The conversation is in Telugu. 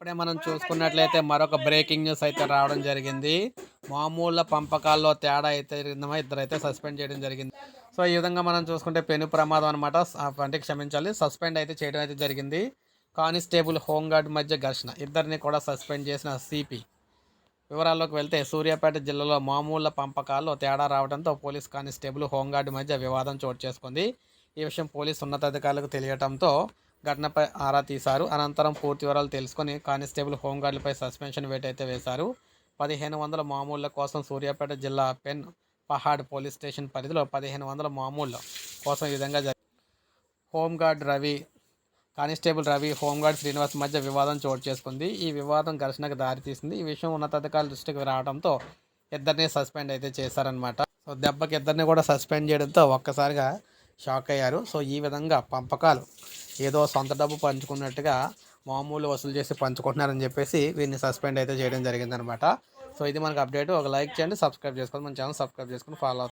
ఇప్పుడే మనం చూసుకున్నట్లయితే మరొక బ్రేకింగ్ న్యూస్ అయితే రావడం జరిగింది. మామూలు పంపకాల్లో తేడా అయితే ఇద్దరు అయితే సస్పెండ్ చేయడం జరిగింది. సో ఈ విధంగా మనం చూసుకుంటే పెను ప్రమాదం అనమాట అంటే క్షమించాలి. సస్పెండ్ అయితే చేయడం అయితే జరిగింది. కానిస్టేబుల్ హోంగార్డ్ మధ్య ఘర్షణ. ఇద్దరిని కూడా సస్పెండ్ చేసిన సిపి. వివరాల్లోకి వెళ్తే సూర్యాపేట జిల్లాలో మామూలు పంపకాల్లో తేడా రావడంతో పోలీస్ కానిస్టేబుల్ హోంగార్డ్ మధ్య వివాదం చోటు చేసుకుంది. ఈ విషయం పోలీస్ ఉన్నతాధికారులకు తెలియటంతో ఘటనపై ఆరా తీశారు. అనంతరం పూర్తి వివరాలు తెలుసుకొని కానిస్టేబుల్ హోంగార్డులపై సస్పెన్షన్ వేటైతే అయితే వేశారు. పదిహేను వందల మామూళ్ళ కోసం సూర్యాపేట జిల్లా పెన్ పహాడ్ పోలీస్ స్టేషన్ పరిధిలో పదిహేను వందల మామూళ్ళ కోసం ఈ విధంగా జరిగింది. Home guard Ravi constable Ravi home guard Srinivas మధ్య వివాదం చోటు చేసుకుంది. ఈ వివాదం ఘర్షణకు దారితీసింది. ఈ విషయం ఉన్నతాధికారుల దృష్టికి రావడంతో ఇద్దరిని సస్పెండ్ అయితే చేశారనమాట సో దెబ్బకి ఇద్దరిని కూడా సస్పెండ్ చేయడంతో ఒక్కసారిగా షాక్ అయ్యారు. సో ఈ విధంగా పంపకాలు ఏదో సొంత డబ్బు పంచుకున్నట్టుగా మామూలు వసూలు చేసి పంచుకుంటున్నారని చెప్పేసి వీరిని సస్పెండ్ అయితే చేయడం జరిగిందనమాట. సో ఇది మనకు అప్డేట్. ఒక లైక్ చేయండి సబ్స్క్రైబ్ చేసుకోండి. మన ఛానల్ సబ్స్క్రైబ్ చేసుకుని ఫాలో